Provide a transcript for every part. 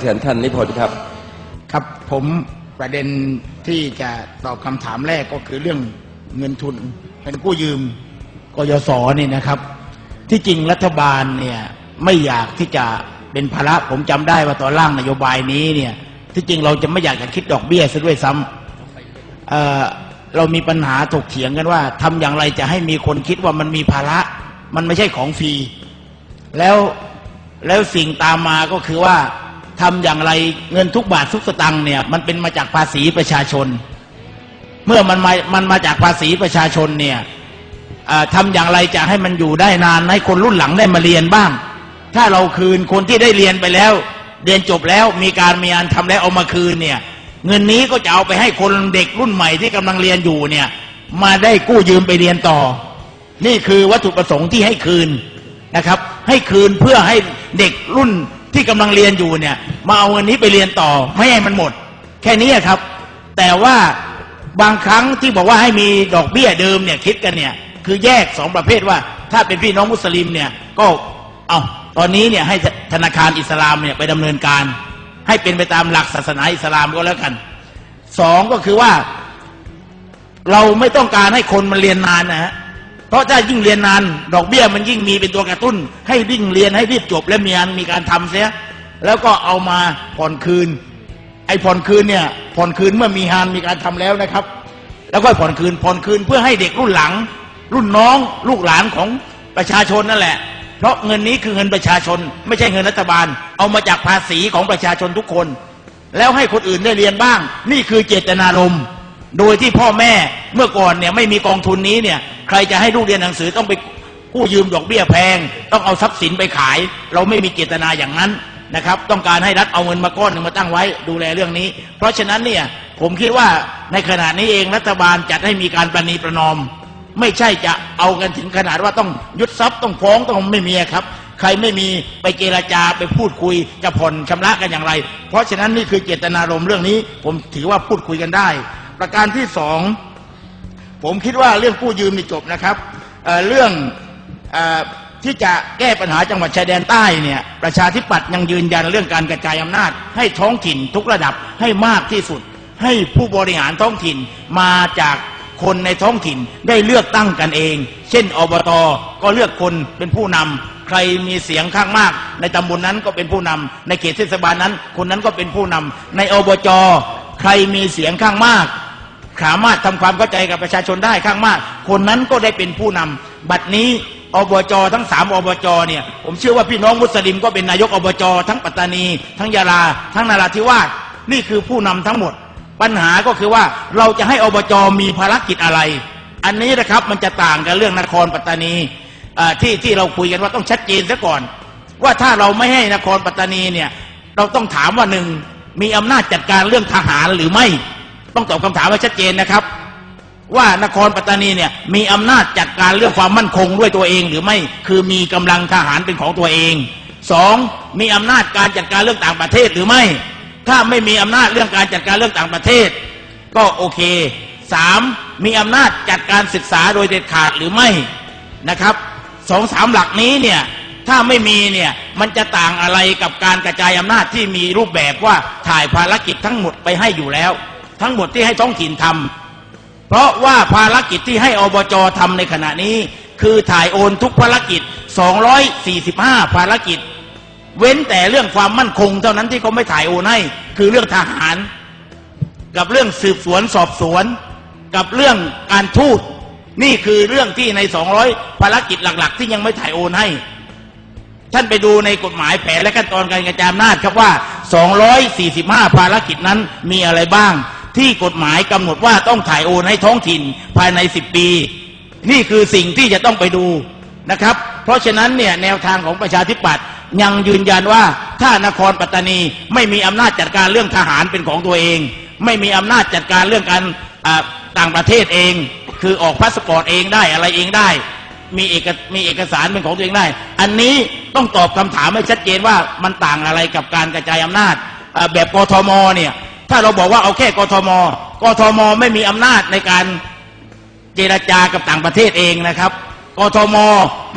เชิญท่านนิพนธ์ครับ ครับผมประเด็นที่จะตอบคำถามแรกก็คือเรื่องเงินทุน เป็นกู้ยืมกยศนี่นะครับ ที่จริงรัฐบาลเนี่ยไม่อยากที่จะเป็นภาระผมจำได้ว่าตอนร่างนโยบายนี้เนี่ยที่จริงเราจะไม่อยากจะคิดดอกเบี้ยซะด้วยซ้ำเอ่อเรามีปัญหาถกเถียงกันว่าทำอย่างไรจะให้มีคนคิดว่ามันมีภาระ มันไม่ใช่ของฟรีแล้วแล้วสิ่งตามมาก็คือว่า ทำอย่างไรเงินทุกบาททุกสตังค์เนี่ยมันเป็นมาจากภาษีประชาชน เมื่อมันมามันมาจากภาษีประชาชนเนี่ยเอ่อทำอย่างไรจะให้มันอยู่ได้นานให้คนรุ่นหลังได้มาเรียนบ้าง ถ้าเราคืนคนที่ได้เรียนไปแล้ว เรียนจบแล้วมีการมีงานทำแล้วเอามาคืนเนี่ยเงินนี้ก็จะเอาไปให้คนเด็กรุ่นใหม่ที่กำลังเรียนอยู่เนี่ยมาได้กู้ยืมไปเรียนต่อ นี่คือวัตถุประสงค์ที่ให้คืนนะครับ ให้คืนเพื่อให้เด็กรุ่น ที่กำลังเรียนอยู่เนี่ย มาเอาเงินนี้ไปเรียนต่อ ไม่ให้มันหมด แค่นี้ครับ แต่ว่าบางครั้งที่บอกว่าให้มีดอกเบี้ยเดิมเนี่ยคิดกันเนี่ย คือแยกสองประเภทว่า ถ้าเป็นพี่น้องมุสลิมเนี่ยก็เอาตอนนี้เนี่ยให้ธนาคารอิสลามเนี่ยไปดำเนินการ ให้เป็นไปตามหลักศาสนาอิสลามก็แล้วกันสองก็คือว่า เราไม่ต้องการให้คนมันเรียนนานนะฮะ เพราะถ้ายิ่งเรียนนาน ดอกเบี้ยมันยิ่งมีเป็นตัวกระตุ้น ให้ยิ่งเรียนให้รีบจบและมีงานมีการทำเสีย แล้วก็เอามาผ่อนคืน ไอ้ผ่อนคืนเนี่ยผ่อนคืนเมื่อมีงานมีการทำแล้วนะครับ แล้วก็ผ่อนคืนผ่อนคืนเพื่อให้เด็กรุ่นหลัง รุ่นน้องลูกหลานของประชาชนนั่นแหละ เพราะเงินนี้คือเงินประชาชน ไม่ใช่เงินรัฐบาล เอามาจากภาษีของประชาชนทุกคน แล้วให้คนอื่นได้เรียนบ้าง นี่คือเจตนารมณ์ โดยที่พ่อแม่เมื่อก่อนเนี่ยไม่มีกองทุนนี้เนี่ยใครจะให้ลูกเรียนหนังสือต้องไปกู้ยืมดอกเบี้ยแพง ต้องเอาทรัพย์สินไปขาย เราไม่มีเจตนาอย่างนั้นนะครับ ต้องการให้รัฐเอาเงินมาก้อนหนึ่งมาตั้งไว้ดูแลเรื่องนี้ เพราะฉะนั้นเนี่ยผมคิดว่าในขณะนี้เองรัฐบาลจัดให้มีการประนีประนอม ไม่ใช่จะเอากันถึงขนาดว่าต้องยึดทรัพย์ต้องฟ้องต้องไม่มีครับ ใครไม่มีไปเจราจาไปพูดคุยจะผ่อนชำระกันอย่างไร เพราะฉะนั้นนี่คือเจตนารมณ์เรื่องนี้ ผมถือว่าพูดคุยกันได้ ประการที่สองผมคิดว่าเรื่องกู้ยืมนี่จบนะครับเเรื่องอที่จะแก้ปัญหาจังหวัดชายแดนใต้เนี่ยประชาธิปัตย์ยังยืนยันเรื่องการกระจายอำนาจ ให้ท้องถิ่นทุกระดับให้มากที่สุด ให้ผู้บริหารท้องถิ่นมาจากคนในท้องถิ่นได้เลือกตั้งกันเอง เช่นอบตก็เลือกคนเป็นผู้นำใครมีเสียงข้างมาก ในตำบลนนั้นก็เป็นผู้นำในเขตเทศบาลนั้น คนนั้นก็เป็นผู้นำในอบจใครมีเสียงข้างมาก สามารถทำความเข้าใจกับประชาชนได้ข้างมาก คนนั้นก็ได้เป็นผู้นำบัดนี้อบจทั้งสามอบจเนี่ยผมเชื่อว่าพี่น้องมุสลิมก็เป็นนายกอบจทั้งปัตตานี ทั้งยาลา ทั้งนาราธิวาสนี่คือผู้นำทั้งหมด ปัญหาก็คือว่าเราจะให้อบจมีภารกิจอะไร อันนี้นะครับมันจะต่างกับเรื่องนครปัตตานีอ่าที่ที่เราคุยกันว่าต้องชัดเจนซะก่อน ว่าถ้าเราไม่ให้นครปัตตานีเนี่ยเราต้องถามว่าหนึ่งมีอำนาจจัดการเรื่องทหารหรือไม่ ต้องตอบคำถามให้ชัดเจนนะครับ ว่านครปัตตานีเนี่ยมีอำนาจจัดการเรื่องความมั่นคงด้วยตัวเองหรือไม่คือมีกำลังทหารเป็นของตัวเองสองมีอำนาจการจัดการเรื่องต่างประเทศหรือไม่ ถ้าไม่มีอำนาจเรื่องการจัดการเรื่องต่างประเทศ ก็โอเคสามมีอำนาจจัดการศึกษาโดยเด็ดขาดหรือไม่นะครับสองสามหลักนี้เนี่ยถ้าไม่มีเนี่ยมันจะต่างอะไรกับการกระจายอำนาจที่มีรูปแบบว่าถ่ายภารกิจทั้งหมดไปให้อยู่แล้ว ทั้งหมดที่ให้ท้องถิ่นทำเพราะว่าภารกิจที่ให้อบจทำในขณะนี้ คือถ่ายโอนทุกภารกิจ 245 ภารกิจ เว้นแต่เรื่องความมั่นคง เท่านั้นที่เขาไม่ถ่ายโอนให้ คือเรื่องทหาร กับเรื่องสืบสวนสอบสวน กับเรื่องการทูตนี่คือเรื่องที่ใน 200 ภารกิจหลัก ๆ ที่ยังไม่ถ่ายโอนให้ ท่านไปดูในกฎหมายแผนและขั้นตอนการกระจายอำนาจครับว่า 245 ภารกิจนั้นมีอะไรบ้าง ที่กฎหมายกำหนดว่าต้องถ่ายโอนให้ท้องถิ่นภายใน 10 ปี นี่คือสิ่งที่จะต้องไปดูนะครับ เพราะฉะนั้นเนี่ยแนวทางของประชาธิปัตย์ยังยืนยันว่าถ้านครปัตตานีไม่มีอำนาจจัดการเรื่องทหารเป็นของตัวเอง ไม่มีอำนาจจัดการเรื่องการต่างประเทศเอง คือออกพาสปอร์ตเองได้อะไรเองได้ มีเอกมีเอกสารเป็นของตัวเองได้ อันนี้ต้องตอบคำถามให้ชัดเจนว่ามันต่างอะไรกับการกระจายอำนาจแบบกทมเนี่ย ถ้าเราบอกว่าเอาแค่กทม กทมไม่มีอำนาจในการเจรจากับต่างประเทศเองนะครับ กทม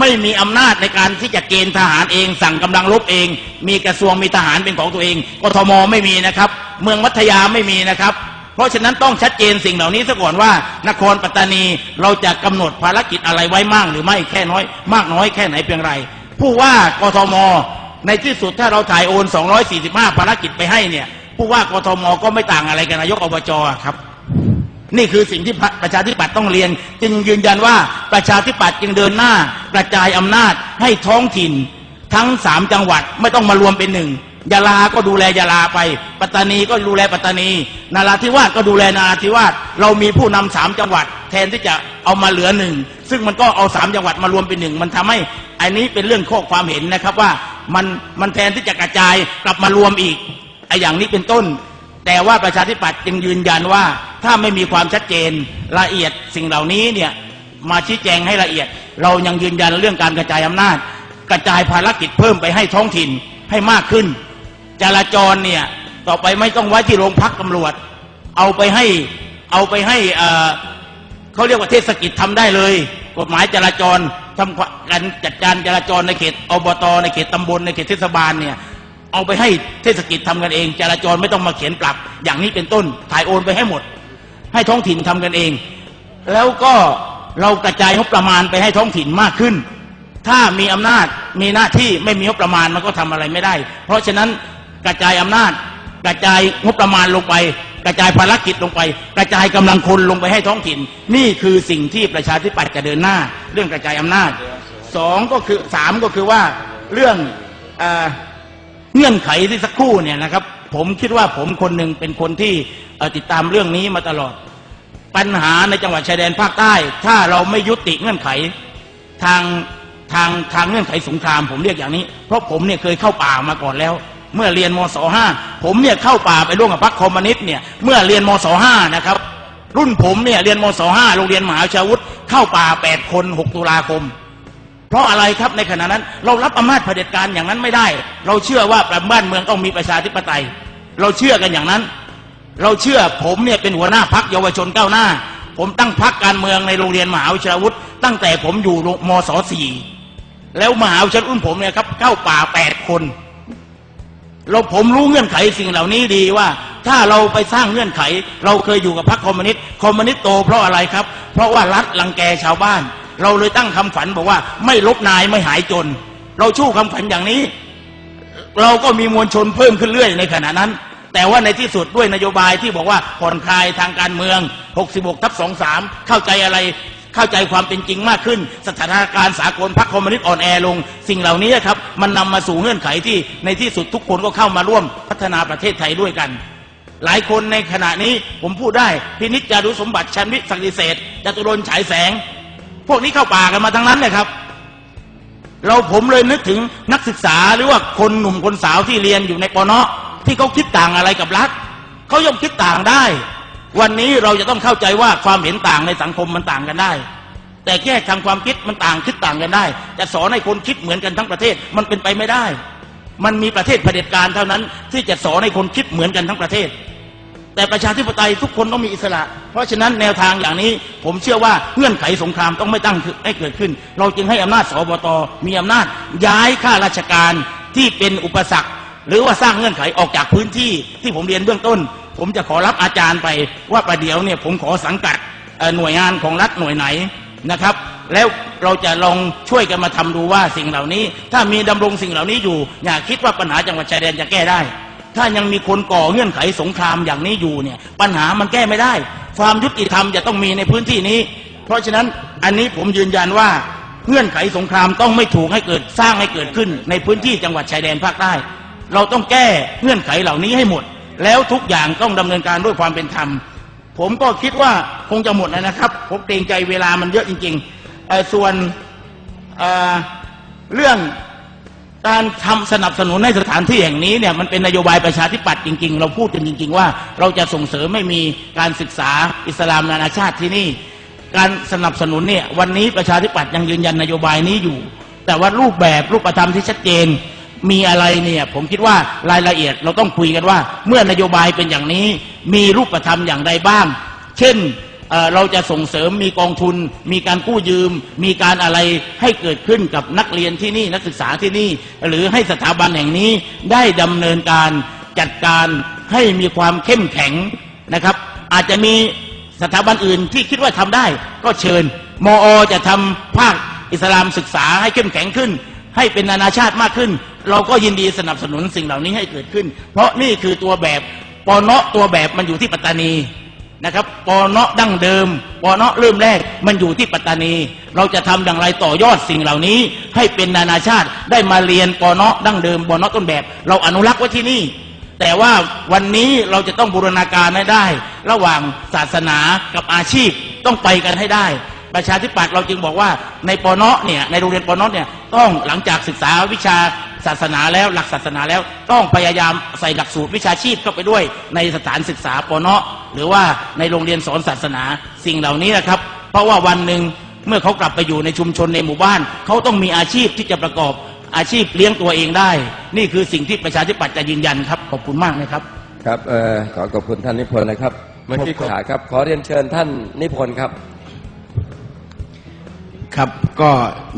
ไม่มีอำนาจในการที่จะเกณฑ์ทหารเอง สั่งกำลังรบเอง มีกระทรวงมีทหารเป็นของตัวเอง กทมไม่มีนะครับ เมืองมัธยาไม่มีนะครับ เพราะฉะนั้นต้องชัดเจนสิ่งเหล่านี้ซะก่อนว่า นครปัตตานีเราจะกำหนดภารกิจอะไรไว้มากหรือไม่แค่น้อย มากน้อยแค่ไหนเพียงไรผู้ว่ากทมในที่สุดถ้าเราถ่ายโอน 245 ภารกิจไปให้เนี่ย ผู้ว่ากทมก็ไม่ต่างอะไรกับนายกอบจครับ นี่คือสิ่งที่ประชาธิปัตย์ต้องเรียน จึงยืนยันว่าประชาธิปัตย์จึงเดินหน้ากระจายอำนาจให้ท้องถิ่น ทั้งสามจังหวัดไม่ต้องมารวมเป็นหนึ่งยาลาก็ดูแลยาลาไป ปัตตานีก็ดูแลปัตตานี นาราธิวาสก็ดูแลนาราธิวาส เรามีผู้นำสามจังหวัด แทนที่จะเอามาเหลือหนึ่ง ซึ่งมันก็เอาสามจังหวัดมารวมเป็นหนึ่ง มันทำให้อันนี้เป็นเรื่องข้อความเห็นนะครับว่ามันมันแทนที่จะกระจายกลับมารวมอีก ไอ้อย่างนี้เป็นต้น แต่ว่าประชาธิปัตย์จึงยืนยันว่าถ้าไม่มีความชัดเจนละเอียดสิ่งเหล่านี้เนี่ยมาชี้แจงให้ละเอียด เรายังยืนยันเรื่องการกระจายอำนาจ กระจายภารกิจเพิ่มไปให้ท้องถิ่นให้มากขึ้น จราจรเนี่ยต่อไปไม่ต้องไว้ที่โรงพักตำรวจ เอาไปให้เอาไปให้เขาเรียกว่าเทศกิจทำได้เลย กฎหมายจราจรทำการจัดการจราจรในเขตอบตในเขตตำบลในเขตเทศบาลเนี่ย เอาไปให้เทศกิจทำกันเอง จราจรไม่ต้องมาเขียนปรับ อย่างนี้เป็นต้น ถ่ายโอนไปให้หมด ให้ท้องถิ่นทำกันเอง แล้วก็เรากระจายงบประมาณไปให้ท้องถิ่นมากขึ้น ถ้ามีอำนาจมีหน้าที่ไม่มีงบประมาณมันก็ทำอะไรไม่ได้ เพราะฉะนั้นกระจายอำนาจ กระจายงบประมาณลงไป กระจายภารกิจลงไป กระจายกำลังคนลงไปให้ท้องถิ่น นี่คือสิ่งที่ประชาธิปัตย์จะเดินหน้า เรื่องกระจายอำนาจสองก็คือสามก็คือว่าเรื่องอ เงื่อนไขที่สักครู่เนี่ยนะครับ ผมคิดว่าผมคนหนึ่งเป็นคนที่ติดตามเรื่องนี้มาตลอด ปัญหาในจังหวัดชายแดนภาคใต้ ถ้าเราไม่ยุติเงื่อนไขทางทางทางเงื่อนไขสงคราม ผมเรียกอย่างนี้ เพราะผมเนี่ยเคยเข้าป่ามาก่อนแล้ว เมื่อเรียนมศห้าผมเนี่ยเข้าป่าไปร่วมกับพรรคคอมมิวนิสต์เนี่ยเมื่อเรียนมศห้านะครับ รุ่นผมเนี่ยเรียนมศห้าโรงเรียนมหาวิทยาวุฒิเข้าป่าแปดคนหกตุลาคม เพราะอะไรครับในขณะนั้น เรารับอำนาจเผด็จการอย่างนั้นไม่ได้ เราเชื่อว่าบ้านเมืองต้องมีประชาธิปไตย เราเชื่อกันอย่างนั้น เราเชื่อผมเนี่ยเป็นหัวหน้าพักเยาวชนก้าวหน้า ผมตั้งพักการเมืองในโรงเรียนมหาวิทยาวุฒิตั้งแต่ผมอยู่มศสี่แล้วมหาวิทยาลัยรุ่นผมเนี่ยครับเข้าป่าแปดคนเราผมรู้เงื่อนไขสิ่งเหล่านี้ดีว่า ถ้าเราไปสร้างเงื่อนไข เราเคยอยู่กับพรรคคอมมิวนิสต์คอมมิวนิสต์โตเพราะอะไรครับ เพราะว่ารัฐรังแกชาวบ้าน เราเลยตั้งคำฝันบอกว่า ไม่ลบนายไม่หายจน เราชู้คำฝันอย่างนี้ เราก็มีมวลชนเพิ่มขึ้นเรื่อยในขณะนั้น แต่ว่าในที่สุดด้วยนโยบายที่บอกว่าผ่อนคลายทางการเมือง 66ทับ23 เข้าใจอะไรเข้าใจความเป็นจริงมากขึ้น สถานการณ์สากลพรรคคอมมิวนิสต์อ่อนแอลง สิ่งเหล่านี้ครับ มันนำมาสู่เงื่อนไขที่ในที่สุดทุกคนก็เข้ามาร่วมพัฒนาประเทศไทยด้วยกัน หลายคนในขณะนี้ผมพูดได้ พินิจจารุสมบัติชันวิศักดิเศษจตุรนฉายแสง พวกนี้เข้าป่ากันมาทั้งนั้นเลยครับ เราผมเลยนึกถึงนักศึกษาหรือว่าคนหนุ่มคนสาวที่เรียนอยู่ในปนอที่เขาคิดต่างอะไรกับรัฐเขาย่อมคิดต่างได้ วันนี้เราจะต้องเข้าใจว่าความเห็นต่างในสังคมมันต่างกันได้ แต่แค่ทางความคิดมันต่างคิดต่างกันได้ จะสอนให้คนคิดเหมือนกันทั้งประเทศมันเป็นไปไม่ได้ มันมีประเทศเผด็จการเท่านั้น ที่จะสอนให้คนคิดเหมือนกันทั้งประเทศ แต่ประชาธิปไตยทุกคนต้องมีอิสระ เพราะฉะนั้นแนวทางอย่างนี้ ผมเชื่อว่าเงื่อนไขสงครามต้องไม่ตั้งขึ้นให้เกิดขึ้น เราจึงให้อำนาจสบตมีอำนาจย้ายข้าราชการที่เป็นอุปสรรค หรือว่าสร้างเงื่อนไขออกจากพื้นที่ที่ผมเรียนเบื้องต้น ผมจะขอรับอาจารย์ไปว่าประเดี๋ยวเนี่ยผมขอสังกัดหน่วยงานของรัฐหน่วยไหนนะครับ แล้วเราจะลองช่วยกันมาทำดูว่าสิ่งเหล่านี้ ถ้ามีดำรงสิ่งเหล่านี้อยู่ อย่าคิดว่าปัญหาจังหวัดชายแดนจะแก้ได้ ถ้ายังมีคนก่อเงื่อนไขสงครามอย่างนี้อยู่เนี่ย ปัญหามันแก้ไม่ได้ ความยุติธรรมจะต้องมีในพื้นที่นี้ เพราะฉะนั้นอันนี้ผมยืนยันว่าเงื่อนไขสงครามต้องไม่ถูกให้เกิดสร้างให้เกิดขึ้น ในพื้นที่จังหวัดชายแดนภาคใต้เราต้องแก้เงื่อนไขเหล่านี้ให้หมด แล้วทุกอย่างต้องดำเนินการด้วยความเป็นธรรม ผมก็คิดว่าคงจะหมดแล้วนะครับ ผมเกรงใจเวลามันเยอะจริงๆส่วนเเรื่อง การทำสนับสนุนในสถานที่แห่งนี้เนี่ยมันเป็นนโยบายประชาธิปัตย์จริง ๆ เราพูดกันจริง ๆ ว่าเราจะส่งเสริมไม่มีการศึกษาอิสลามนานาชาติที่นี่ การสนับสนุนเนี่ยวันนี้ประชาธิปัตย์ยังยืนยันนโยบายนี้อยู่ แต่ว่ารูปแบบรูปธรรมที่ชัดเจนมีอะไรเนี่ยผมคิดว่ารายละเอียดเราต้องคุยกันว่า เมื่อนโยบายเป็นอย่างนี้มีรูปธรรมอย่างใดบ้าง เช่น เราจะส่งเสริมมีกองทุน มีการกู้ยืม มีการอะไรให้เกิดขึ้นกับนักเรียนที่นี่นักศึกษาที่นี่ หรือให้สถาบันแห่งนี้ได้ดำเนินการจัดการให้มีความเข้มแข็งนะครับ อาจจะมีสถาบันอื่นที่คิดว่าทำได้ก็เชิญ มอจะทำภาคอิสลามศึกษาให้เข้มแข็งขึ้น ให้เป็นนานาชาติมากขึ้น เราก็ยินดีสนับสนุนสิ่งเหล่านี้ให้เกิดขึ้น เพราะนี่คือตัวแบบปอเนาะตัวแบบมันอยู่ที่ปัตตานี นะครับปอเนาะดั้งเดิมปอเนาะเริ่มแรกมันอยู่ที่ปัตตานี เราจะทำอย่างไรต่อยอดสิ่งเหล่านี้ ให้เป็นนานาชาติได้มาเรียนปอเนาะดั้งเดิมปอเนาะต้นแบบ เราอนุรักษ์ไว้ที่นี่ แต่ว่าวันนี้เราจะต้องบูรณาการให้ได้ ระหว่างศาสนากับอาชีพต้องไปกันให้ได้ ประชาธิปัตย์เราจึงบอกว่าในปอนเนี่ยในโรงเรียนปอนเนี่ยต้องหลังจากศึกษาวิชา ศาสนาแล้วหลักศาสนาแล้วต้องพยายามใส่หลักสูตรวิชาชีพเข้าไปด้วยในสถานศึกษาปนหรือว่าในโรงเรียนสอนศาสนาสิ่งเหล่านี้นะครับ เพราะว่าวันหนึ่งเมื่อเขากลับไปอยู่ในชุมชนในหมู่บ้าน เขาต้องมีอาชีพที่จะประกอบอาชีพเลี้ยงตัวเองได้ นี่คือสิ่งที่ประชาธิปัตย์จะยืนยันครับขอบคุณมากนะครับ ครับเอ่อขอขอบคุณท่านนิพนธ์นะครับเมื่อกี้ขาครับ ขอเรียนเชิญท่านนิพนธ์ครับ ครับ ก็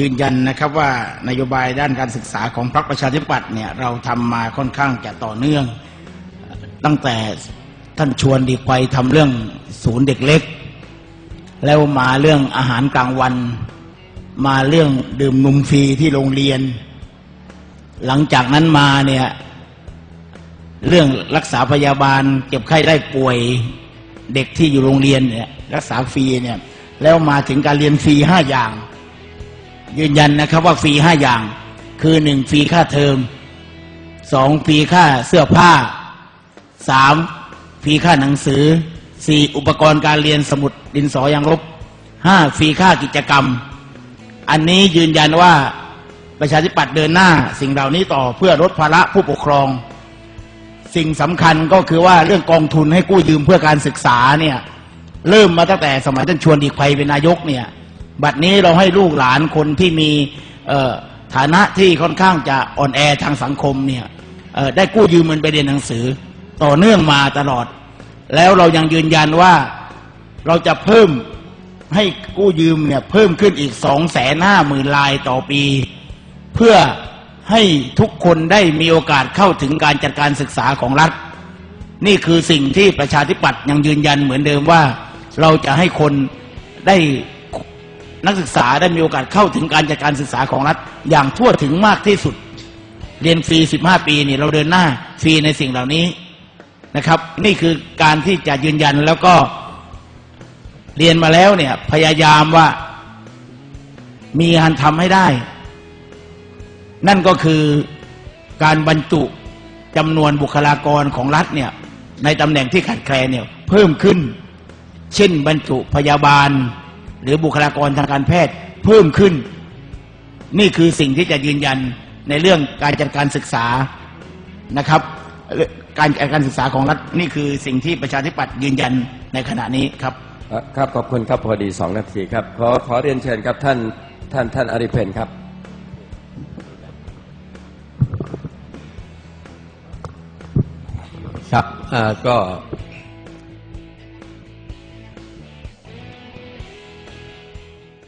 ยืนยันนะครับว่านโยบายด้านการศึกษาของพรรคประชาธิปัตย์เนี่ยเราทำมาค่อนข้างจะต่อเนื่อง ตั้งแต่ท่านชวนดีไปทำเรื่องศูนย์เด็กเล็ก แล้วมาเรื่องอาหารกลางวัน มาเรื่องดื่มนมฟรีที่โรงเรียน หลังจากนั้นมาเนี่ยเรื่องรักษาพยาบาลเจ็บไข้ได้ป่วยเด็กที่อยู่โรงเรียนเนี่ยรักษาฟรีเนี่ยแล้วมาถึงการเรียนฟรีห้าอย่าง ยืนยันนะครับว่าฟรีห้าอย่าง คือหนึ่งฟรีค่าเทอมสองฟรีค่าเสื้อผ้าสามฟรีค่าหนังสือสี่อุปกรณ์การเรียนสมุดดินสอยางลบห้าฟรีค่ากิจกรรม อันนี้ยืนยันว่าประชาธิปัตย์เดินหน้า สิ่งเหล่านี้ต่อเพื่อลดภาระผู้ปกครอง สิ่งสำคัญก็คือว่าเรื่องกองทุนให้กู้ยืมเพื่อการศึกษาเนี่ยเริ่มมาตั้งแต่สมัยท่านชวนดีไพเป็นนายกเนี่ย บัดนี้เราให้ลูกหลานคนที่มีฐานะที่ค่อนข้างจะอ่อนแอทางสังคมเนี่ยได้กู้ยืมเงินไปเรียนหนังสือ ต่อเนื่องมาตลอด แล้วเรายังยืนยันว่าเราจะเพิ่มให้กู้ยืมเนี่ยเพิ่มขึ้นอีกสองแสนห้าหมื่นลายต่อปี เพื่อให้ทุกคนได้มีโอกาสเข้าถึงการจัดการศึกษาของรัฐ นี่คือสิ่งที่ประชาธิปัตย์ยังยืนยันเหมือนเดิมว่า เราจะให้คนได้ นักศึกษาได้มีโอกาสเข้าถึงการจัดการศึกษาของรัฐ อย่างทั่วถึงมากที่สุด เรียนฟรี 15 ปีนี่เราเดินหน้าฟรีในสิ่งเหล่านี้นะครับ นี่คือการที่จะยืนยันแล้วก็เรียนมาแล้วเนี่ย พยายามว่ามีงานทำให้ได้ นั่นก็คือการบรรจุจำนวนบุคลากรของรัฐเนี่ยในตำแหน่งที่ขาดแคลนเนี่ยเพิ่มขึ้น เช่นบรรจุพยาบาล หรือบุคลากรทางการแพทย์เพิ่มขึ้น นี่คือสิ่งที่จะยืนยันในเรื่องการจัดการศึกษานะครับเอ่อการจัดการศึกษาของรัฐนี่คือสิ่งที่ประชาธิปัตย์ยืนยันในขณะนี้ครับครับขอบคุณครับพอดีสองนาทีครับขอขอเรียนเชิญครับท่านท่านท่านอริเพนครับครับอ่าก็